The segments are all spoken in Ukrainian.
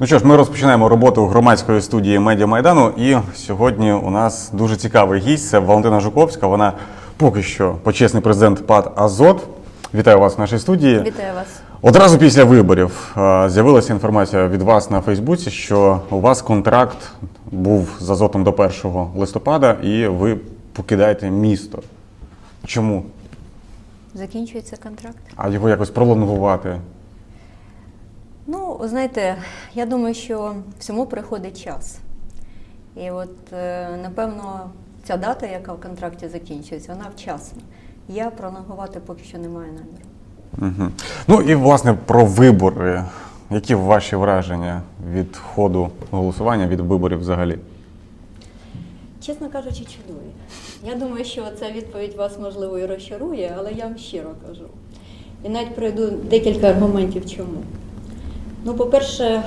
Ну що ж, ми розпочинаємо роботу громадської студії Медіа Майдану. І сьогодні у нас дуже цікавий гість. Це Валентина Жуковська. Вона поки що почесний президент ПАД Азот. Вітаю вас в нашій студії. Вітаю вас. Одразу після виборів е, з'явилася інформація від вас на Фейсбуці, що у вас контракт був з Азотом до 1 листопада, і ви покидаєте місто. Чому? Закінчується контракт. А його якось пролонгувати? Ну, знаєте, я думаю, що всьому приходить час. І от, е, напевно, ця дата, яка в контракті закінчується, вона вчасна. Я пролонгувати поки що не маю наміру. Угу. Ну і власне про вибори. Які ваші враження від ходу голосування, від виборів взагалі? Чесно кажучи, чудові. Я думаю, що ця відповідь вас можливо і розчарує, але я вам щиро кажу. І навіть приведу декілька аргументів чому. Ну, по-перше, е,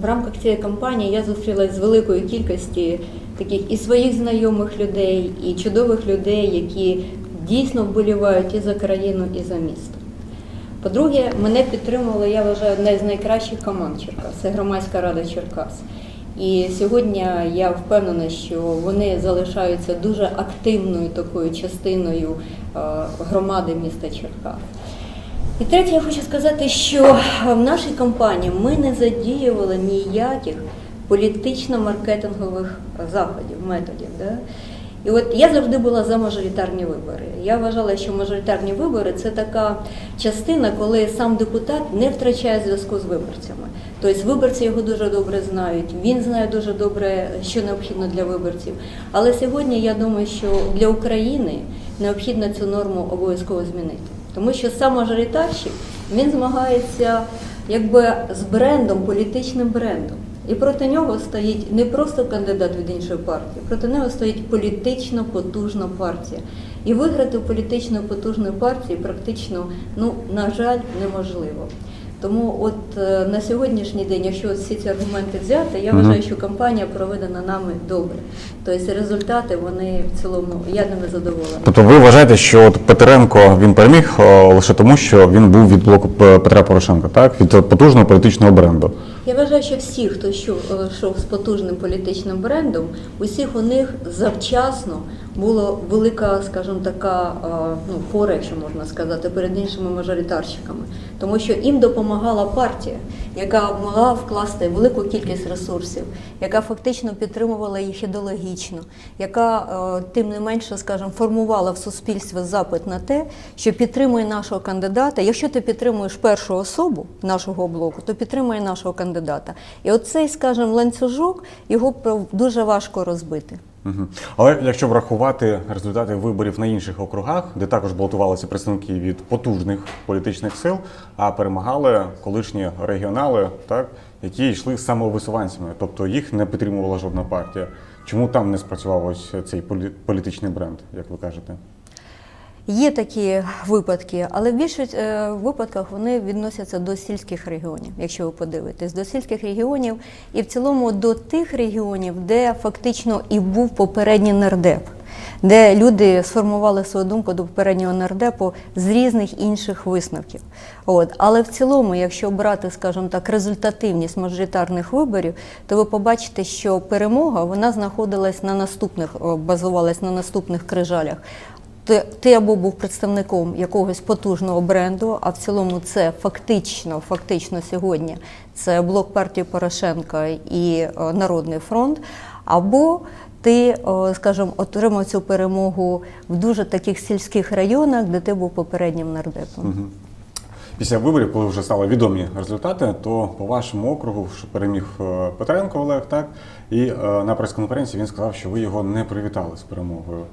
в рамках цієї кампанії я зустрілася з великою кількістю таких і своїх знайомих людей, і чудових людей, які дійсно вболівають і за країну, і за місто. По-друге, мене підтримувала, я вважаю, одна з найкращих команд Черкас. Це громадська рада Черкас. І сьогодні я впевнена, що вони залишаються дуже активною такою частиною е, громади міста Черкас. І третє, я хочу сказати, що в нашій кампанії ми не задіювали ніяких політично-маркетингових заходів, методів. Да? І от я завжди була за мажоритарні вибори. Я вважала, що мажоритарні вибори це така частина, коли сам депутат не втрачає зв'язку з виборцями. Тобто виборці його дуже добре знають, він знає дуже добре, що необхідно для виборців. Але сьогодні я думаю, що для України необхідно цю норму обов'язково змінити. Тому що сам мажоритарщик він змагається якби з брендом, політичним брендом. І проти нього стоїть не просто кандидат від іншої партії, проти нього стоїть політично потужна партія. І виграти у політично потужної партії практично, ну, на жаль, неможливо. Тому от е, на сьогоднішній день, якщо всі ці аргументи взяти, я вважаю, що кампанія проведена нами добре. Тобто результати вони в цілому я ними задоволена. Тобто ви вважаєте, що от Петренко він переміг лише тому, що він був від блоку Петра Порошенка, так? Від потужного політичного бренду. Я вважаю, що всі, хто йшов, е, з потужним політичним брендом, усіх у них завчасно була велика, скажімо, така е, ну, фора, якщо можна сказати, перед іншими мажоритарщиками. Тому що їм допомагала партія, яка могла вкласти велику кількість ресурсів, яка фактично підтримувала їх ідеологічно, яка е, тим не менше, скажімо, формувала в суспільстві запит на те, що підтримує нашого кандидата. Якщо ти підтримуєш першу особу нашого блоку, то підтримує нашого кандидата. І оцей, скажімо, ланцюжок його дуже важко розбити. Угу. Але якщо врахувати результати виборів на інших округах, де також балотувалися представники від потужних політичних сил, а перемагали колишні регіонали, так, які йшли самовисуванцями, тобто їх не підтримувала жодна партія. Чому там не спрацював ось цей полі- політичний бренд, як ви кажете? Є такі випадки, але в більшості е, випадках вони відносяться до сільських регіонів, якщо ви подивитесь, до сільських регіонів і в цілому до тих регіонів, де фактично і був попередній нардеп, де люди сформували свою думку до попереднього нардепу з різних інших висновків. От. Але в цілому, якщо брати, скажімо так, результативність мажоритарних виборів, то ви побачите, що перемога вона знаходилась на наступних, базувалась на наступних крижалях. Ти, ти або був представником якогось потужного бренду, а в цілому це фактично, фактично сьогодні це блок партії Порошенка і е, Народний фронт, або ти, е, скажімо, отримав цю перемогу в дуже таких сільських районах, де ти був попереднім нардепом. Після виборів, коли вже стали відомі результати, то по вашому округу що переміг е, Петренко Олег, так і е, на прес-конференції він сказав, що ви його не привітали з перемогою.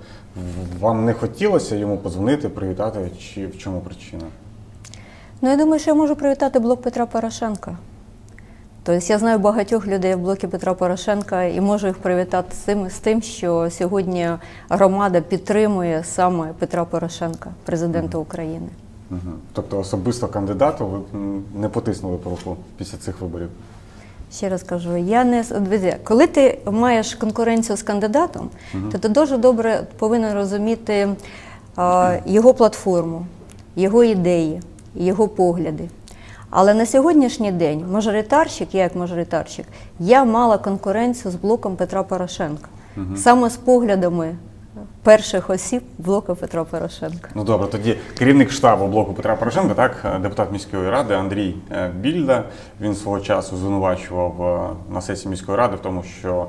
Вам не хотілося йому подзвонити, привітати, чи в чому причина? Ну, я думаю, що я можу привітати блок Петра Порошенка. Тобто я знаю багатьох людей в блокі Петра Порошенка і можу їх привітати з тим, з тим, що сьогодні громада підтримує саме Петра Порошенка, президента України. Угу. Тобто особисто кандидату ви не потиснули по руку після цих виборів. Ще раз кажу, я не дивіться, коли ти маєш конкуренцію з кандидатом, то ти дуже добре повинен розуміти а, його платформу, його ідеї, його погляди. Але на сьогоднішній день мажоритарщик, я як мажоритарщик, я мала конкуренцію з блоком Петра Порошенка. Саме з поглядами перших осіб блоку Петра Порошенка. Ну добре, тоді керівник штабу блоку Петра Порошенка, так, е, депутат міської ради Андрій е, Більда. Він свого часу звинувачував е, на сесії міської ради в тому, що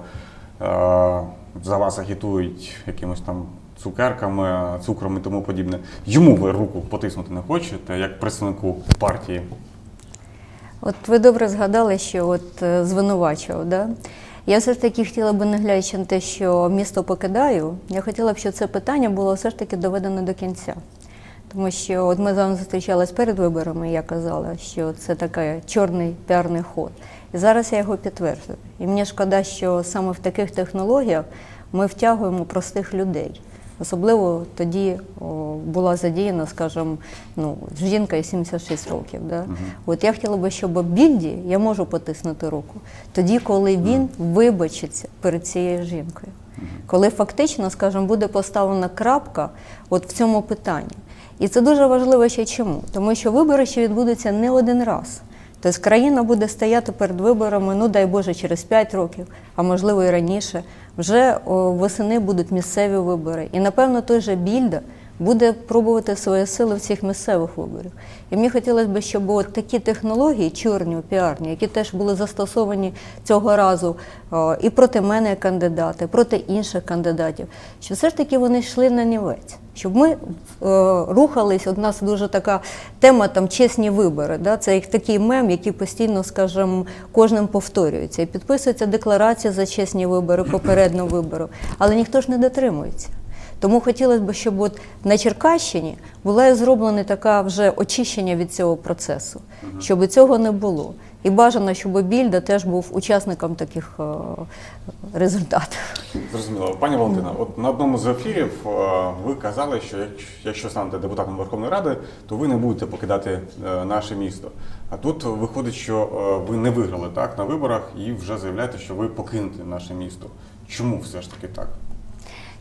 за вас агітують якимось там цукерками, цукром і тому подібне. Йому ви руку потиснути не хочете, як представнику партії. От ви добре згадали, що от звинувачував, да? Я все ж таки хотіла би, не глядячи на те, що місто покидаю, я хотіла б, щоб це питання було все ж таки доведено до кінця. Тому що от ми з вами зустрічалися перед виборами, я казала, що це такий чорний піарний ход. І зараз я його підтверджую. І мені шкода, що саме в таких технологіях ми втягуємо простих людей. Особливо тоді о, була задіяна, скажімо, ну, жінка і 76 років. Да? От я хотіла би, щоб більді я можу потиснути руку тоді, коли він вибачиться перед цією жінкою. Коли фактично, скажімо, буде поставлена крапка от в цьому питанні. І це дуже важливо ще чому? Тому що вибори ще відбудуться не один раз. Тобто країна буде стояти перед виборами, ну дай Боже, через 5 років, а можливо і раніше. Вже восени будуть місцеві вибори. І напевно той же Більда буде пробувати свої сили в цих місцевих виборах. І мені хотілося б, щоб от такі технології, чорні, піарні, які теж були застосовані цього разу і проти мене і проти інших кандидатів, що все ж таки вони йшли на нівець. Щоб ми е, рухались, у нас дуже така тема там чесні вибори. Да? Це як такий мем, який постійно, скажімо, кожним повторюється. І підписується декларація за чесні вибори, попереднього вибору, але ніхто ж не дотримується. Тому хотілося б, щоб от на Черкащині була зроблена така вже очищення від цього процесу, щоб цього не було. І бажано, щоб Більда теж був учасником таких е, результатів. Зрозуміло. Пані Валентина, от на одному з ефірів е, ви казали, що якщо- станете депутатом Верховної Ради, то ви не будете покидати е, наше місто. А тут виходить, що ви не виграли так на виборах і вже заявляєте, що ви покинете наше місто. Чому все ж таки так?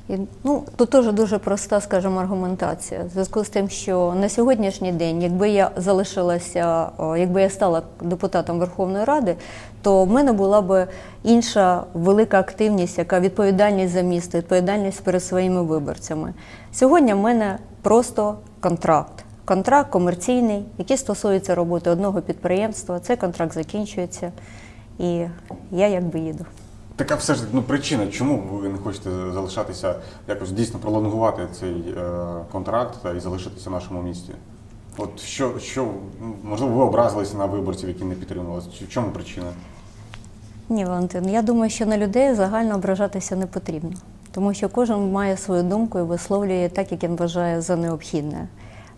І, ну, тут теж дуже проста, скажімо, аргументація. В зв'язку з тим, що на сьогоднішній день, якби я залишилася, якби я стала депутатом Верховної Ради, то в мене була б інша велика активність, яка відповідальність за місто, відповідальність перед своїми виборцями. Сьогодні в мене просто контракт. Контракт комерційний, який стосується роботи одного підприємства. Цей контракт закінчується, і я якби їду. Така все ж ну, причина, чому ви не хочете залишатися, якось дійсно пролонгувати цей е, контракт і залишитися в нашому місті? От що, що ну, можливо, ви образилися на виборців, які не підтримували? В чому причина? Ні, Валентин, я думаю, що на людей загально ображатися не потрібно, тому що кожен має свою думку і висловлює так, як він вважає за необхідне.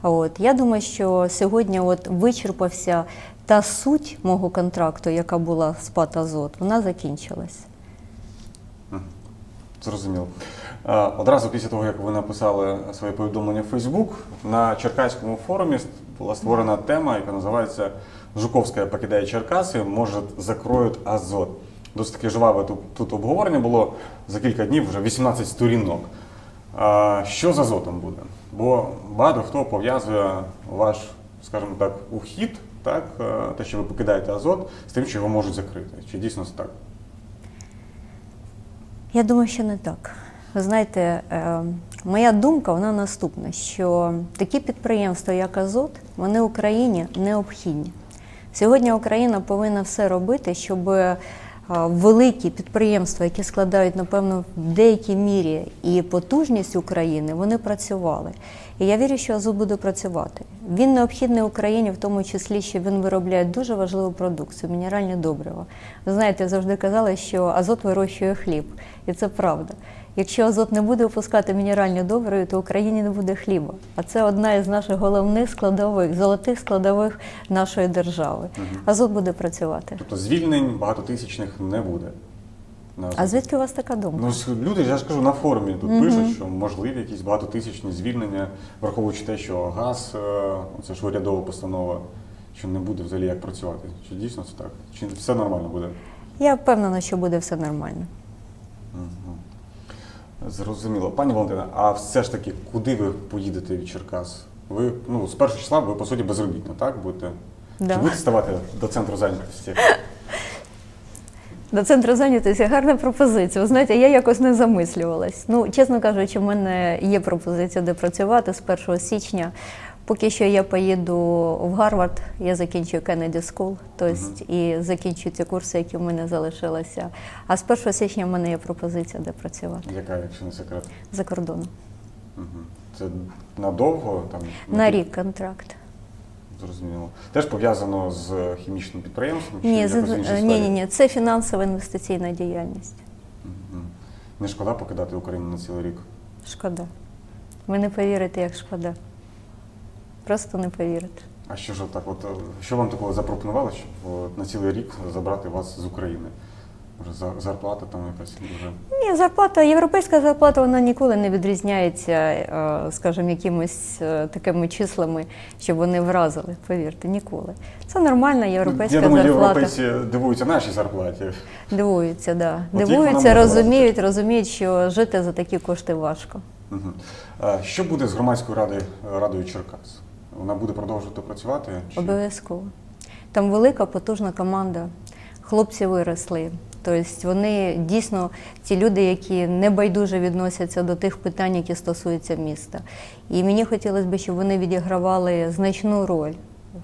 От я думаю, що сьогодні от вичерпався та суть мого контракту, яка була з ПАТ «Азот», вона закінчилась. Зрозуміло. Е, Одразу після того, як ви написали своє повідомлення в Facebook, на Черкаському форумі була створена тема, яка називається Жуковська покидає Черкаси, може закроють Азот. Досить таке жваве тут, тут обговорення було за кілька днів, вже 18 сторінок. А, Що з Азотом буде? Бо багато хто пов'язує ваш, скажімо так, ухід, так, е, те, що ви покидаєте Азот, з тим, що його можуть закрити. Чи дійсно це так? Я думаю, що не так. Ви знаєте, е, моя думка вона наступна: що такі підприємства, як Азот, вони Україні необхідні. Сьогодні Україна повинна все робити, щоб е, великі підприємства, які складають, напевно, в деякій мірі і потужність України, вони працювали. І я вірю, що Азот буде працювати. Він необхідний Україні, в тому числі, що він виробляє дуже важливу продукцію мінеральні добрива. Ви знаєте, я завжди казала, що Азот вирощує хліб, і це правда. Якщо Азот не буде випускати мінеральні добрива, то Україні не буде хліба. А це одна із наших головних складових, золотих складових нашої держави. Азот буде працювати. Тобто звільнень багатотисячних не буде. На А звідки у вас така думка? Ну, люди, я ж кажу, на форумі тут пишуть, що можливі якісь багатотисячні звільнення, враховуючи те, що газ, е, це ж урядова постанова, що не буде взагалі як працювати. Чи дійсно це так? Чи все нормально буде? Я впевнена, що буде все нормально. Зрозуміло. Пані Валентина, а все ж таки, куди ви поїдете від Черкас? Ви ну, з першого числа ви по суті безробітна, так? Будете Да. Чи будете ставати до центру зайнятості? До центру зайнятості гарна пропозиція. Ви знаєте, я якось не замислювалась. Ну, чесно кажучи, в мене є пропозиція, де працювати з 1 січня. Поки що я поїду в Гарвард, я закінчую Kennedy School, тобто і закінчую ці курси, які в мене залишилися. А з 1 січня в мене є пропозиція, де працювати Яка, якщо не секрет? за кордоном. Це надовго? Там, На рік контракт. Зрозуміло. Теж пов'язано з хімічним підприємством? чи Ні, з- ні, ні, ні, це фінансова інвестиційна діяльність. Не шкода покидати Україну на цілий рік? Шкода. Ви не повірите, як шкода. Просто не повірите. А що ж так, от е, що вам такого запропонували, щоб на цілий рік забрати вас з України? Може, за- зарплата там якась дуже. Ні, зарплата, європейська зарплата, вона ніколи не відрізняється, е, скажімо, якимось е, такими числами, щоб вони вразили. Повірте, ніколи. Це нормальна європейська Я думаю, зарплата. європейці дивуються нашій зарплаті. Дивуються, да. Дивуються, розуміють, розуміють, що жити за такі кошти важко. А Що буде з громадською радою, радою Черкас? Вона буде продовжувати працювати? Чи... Обов'язково. Там велика, потужна команда. Хлопці виросли. Тобто вони дійсно ті люди, які небайдуже відносяться до тих питань, які стосуються міста. І мені хотілося б, щоб вони відігравали значну роль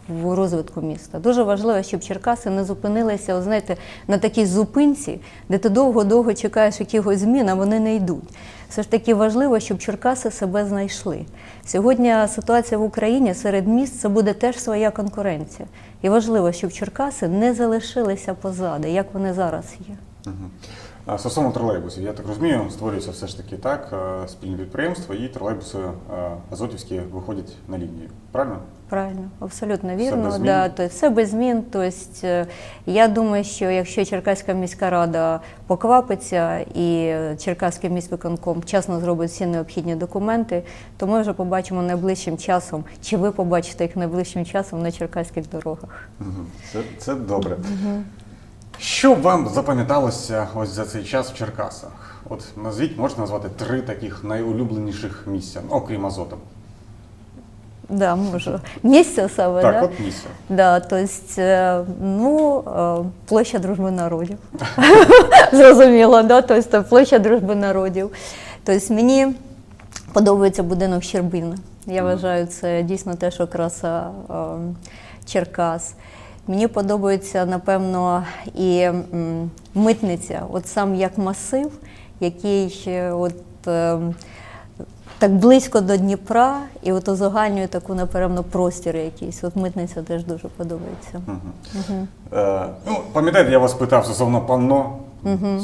в розвитку міста. Дуже важливо, щоб Черкаси не зупинилися, знаєте, на такій зупинці, де ти довго-довго чекаєш якихось змін, а вони не йдуть. Все ж таки важливо, щоб Черкаси себе знайшли. Сьогодні ситуація в Україні серед міст це буде теж своя конкуренція. І важливо, щоб Черкаси не залишилися позади, як вони зараз є. Стосовно тролейбусів, я так розумію, створюється все ж таки так, е, спільне підприємство, і тролейбуси е, азотівські виходять на лінію. Правильно? Правильно, абсолютно Все вірно. без змін? да, то, все без змін. Тобто, я думаю, що якщо Черкаська міська рада поквапиться і Черкаський міськвиконком вчасно зробить всі необхідні документи, то ми вже побачимо найближчим часом, чи ви побачите їх найближчим часом на черкаських дорогах. Це, це добре. Що вам запам'яталося ось за цей час в Черкасах? От назвіть, можна назвати три таких найулюбленіших місця, ну, окрім Азоту. Да, можу. Місце саме, Так, да? от місця. Да, то есть, е, ну, е, площа дружби народів. Зрозуміло, да? Тобто, площа дружби народів. Тобто, мені подобається будинок Щербина. Я вважаю, це дійсно те, що краса е, Черкас. Мені подобається, напевно, і митниця, от сам як масив, який от. е, так близько до Дніпра, і от узагальнює таку, напевно, простір якийсь. От митниця теж дуже подобається. Мгм. Е, ну, пам'ятаєте, я вас питав стосовно панно.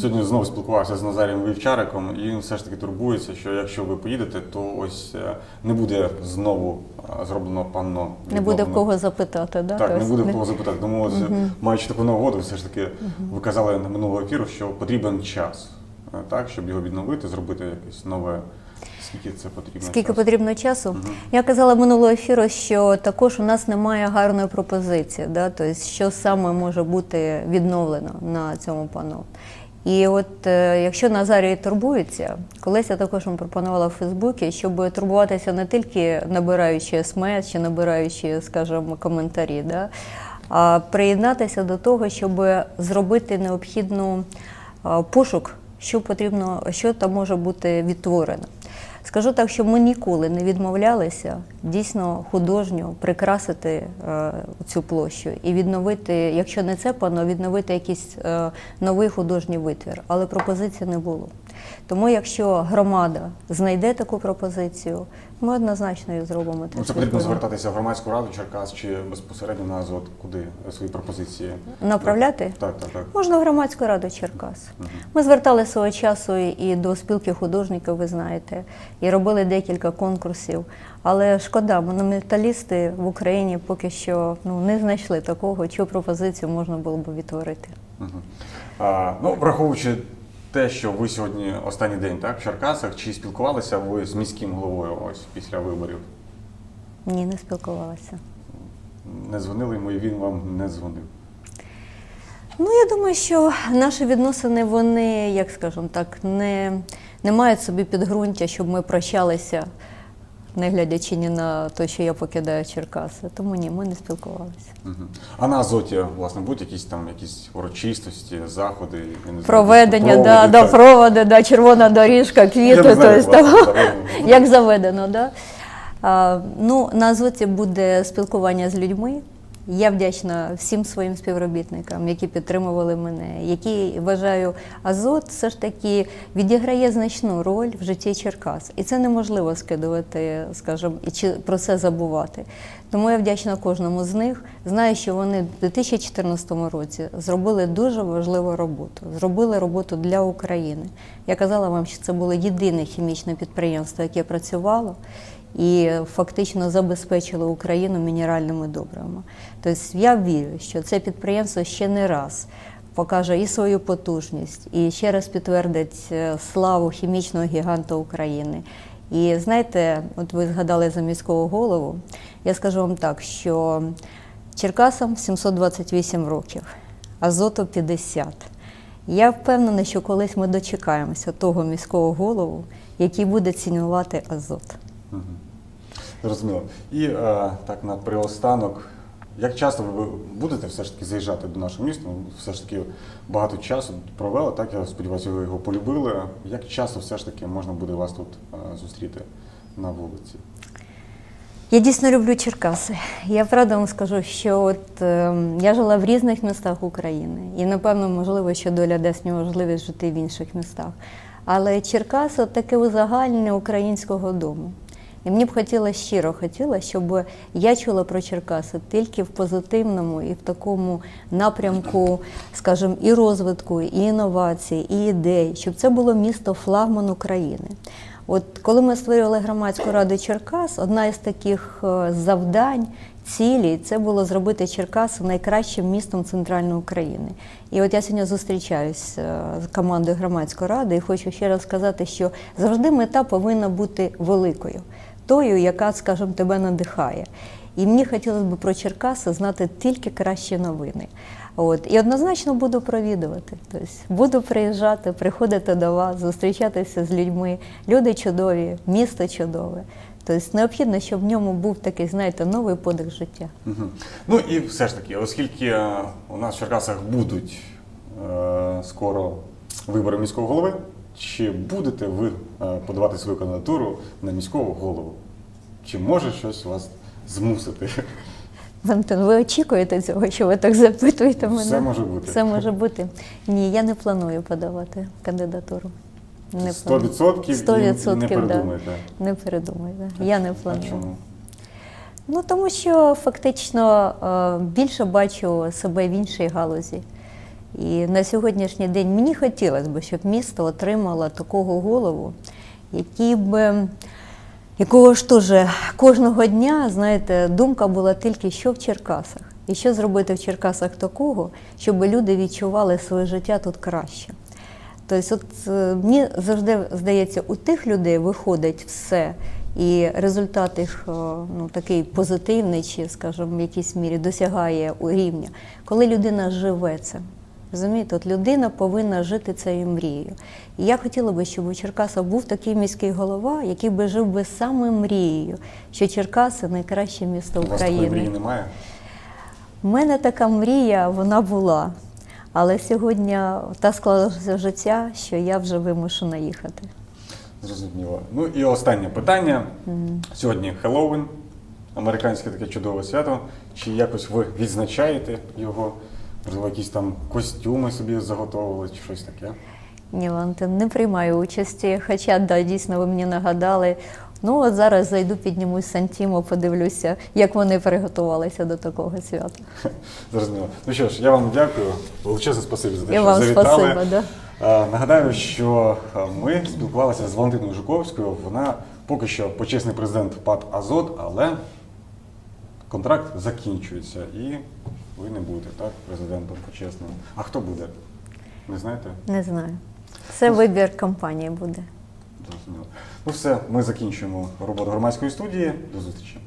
Сьогодні знову спілкувався з Назарієм Вівчариком, і він все ж таки турбується, що якщо ви поїдете, то ось е, не буде знову е, зроблено панно. Не буде в кого запитати, да? Так, не Тобто, буде в кого запитати. Тому ось, маючи таку нагоду, все ж таки ви казали на минулого ефіру, що потрібен час, е, так, щоб його відновити, зробити якесь нове. Скільки це потрібно? Скільки часу? потрібно часу? Я казала минулого ефіру, що також у нас немає гарної пропозиції, да? тобто, що саме може бути відновлено на цьому пано. І от е, якщо Назарій турбується, колись я також вам пропонувала в Фейсбуці, щоб турбуватися не тільки набираючи смс чи набираючи, скажімо, коментарі, да? а приєднатися до того, щоб зробити необхідну пошук, що потрібно, що там може бути відтворено. Скажу так, що ми ніколи не відмовлялися дійсно художньо прикрасити е, цю площу і відновити, якщо не це пано, відновити якийсь е, новий художній витвір. Але пропозиції не було. Тому, якщо громада знайде таку пропозицію, ми однозначно її зробимо. Ну, це потрібно звертатися в громадську раду Черкас чи безпосередньо на Азот, куди свої пропозиції. Направляти? Так, так, так. Можна в громадську раду Черкас. Ми звертали свого часу і до спілки художників, ви знаєте, і робили декілька конкурсів. Але шкода, монументалісти в Україні поки що ну, не знайшли такого, чу пропозицію можна було б відтворити. Мгм. А, ну, враховуючи те, що ви сьогодні останній день так, в Черкасах, чи спілкувалися ви з міським головою ось після виборів? Ні, не спілкувалася. Не дзвонили йому і він вам не дзвонив. Ну, я думаю, що наші відносини, вони, як скажемо так, не, не мають собі підґрунтя, щоб ми прощалися не глядячи ні на те, що я покидаю Черкаси. Тому ні, ми не спілкувалися. А на Азоті, власне, будуть якісь там якісь урочистості, заходи, я не знаю, Проведення, да, да, проводи, да, червона доріжка, квіти, знаю, то як власне, там, заведено. як заведено. Да? А, ну, на Азоті буде спілкування з людьми. Я вдячна всім своїм співробітникам, які підтримували мене, які вважаю, Азот все ж таки відіграє значну роль в житті Черкас. І це неможливо скидувати, скажімо, і про це забувати. Тому я вдячна кожному з них. Знаю, що вони в 2014 році зробили дуже важливу роботу. Зробили роботу для України. Я казала вам, що це було єдине хімічне підприємство, яке працювало і фактично забезпечило Україну мінеральними добривами. Тобто я вірю, що це підприємство ще не раз покаже і свою потужність, і ще раз підтвердить е, славу хімічного гіганта України. І знаєте, от ви згадали за міського голову. Я скажу вам так, що Черкасам 728 років, Азоту 50. Я впевнена, що колись ми дочекаємося того міського голову, який буде цінувати Азот. Зрозуміло. І е, так на приостанок, як часто ви будете все ж таки заїжджати до нашого міста? Ну, Все ж таки багато часу провели, так я сподіваюся, ви його полюбили. Як часто все ж таки можна буде вас тут е, зустріти на вулиці? Я дійсно люблю Черкаси. Я правда вам скажу, що от е, я жила в різних містах України, і напевно, можливо, що доля дасть мені можливість жити в інших містах. Але Черкаси от таке узагальнення українського дому. І мені б хотілося щиро хотіла, щоб я чула про Черкаси тільки в позитивному і в такому напрямку, скажімо, і розвитку, і інновацій, і ідей, щоб це було місто флагман України. От коли ми створювали громадську раду Черкас, одна із таких е, завдань, цілей, це було зробити Черкас найкращим містом центральної України. І от я сьогодні зустрічаюсь е, з командою громадської ради і хочу ще раз сказати, що завжди мета повинна бути великою, тою, яка, скажімо, тебе надихає. І мені хотілося б про Черкаси знати тільки кращі новини. От і однозначно буду провідувати. Тобто буду приїжджати, приходити до вас, зустрічатися з людьми. Люди чудові, місто чудове. Тобто необхідно, щоб в ньому був такий, знаєте, новий подих життя. Мгм. Ну і все ж таки, оскільки е, у нас в Черкасах будуть е, скоро вибори міського голови, чи будете ви е, подавати свою кандидатуру на міського голову? Чи може щось вас змусити? Валентин, ви очікуєте цього, що ви так запитуєте мене? Все може бути. Все може бути. Ні, я не планую подавати кандидатуру. Не Сто планую. відсотків Сто і не відсотків, да. передумаєте. Не передумаю. Да. Я не А планую. чому? Ну тому що фактично е, більше бачу себе в іншій галузі. І на сьогоднішній день мені хотілося б, щоб місто отримало такого голову, який би, якого ж теж кожного дня, знаєте, думка була тільки, що в Черкасах. І що зробити в Черкасах такого, щоб люди відчували своє життя тут краще. Тобто, от е, мені завжди здається, у тих людей виходить все, і результат їх е, ну, такий позитивний, чи, скажімо, в якійсь мірі досягає рівня, коли людина живе це. Розумієте, от людина повинна жити цією мрією. І я хотіла би, щоб у Черкаса був такий міський голова, який би жив би саме мрією, що Черкаси найкраще місто У вас такої України. мрії немає? У мене така мрія, вона була. Але сьогодні так склалося життя, що я вже вимушена їхати. Зрозуміло. Ну і останнє питання. Сьогодні Хеллоуін, американське таке чудове свято. Чи якось ви відзначаєте його? Можливо, якісь там костюми собі заготовили чи щось таке? Ні, Валентин, не приймаю участі. Хоча, да, дійсно, ви мені нагадали. Ну, от зараз зайду, піднімусь Сантімо, подивлюся, як вони приготувалися до такого свята. Зрозуміло. Ну що ж, я вам дякую. Величезне спасибі за те, що вам завітали. спасибо, да. Нагадаю, що ми спілкувалися з Валентиною Жуковською. Вона поки що почесний президент ПАД Азот, але контракт закінчується і ви не будете так президентом почесним. А хто буде? Не знаєте? Не знаю. Це вибір компанії буде. Зрозуміло. Ну все, ми закінчуємо роботу громадської студії. До зустрічі.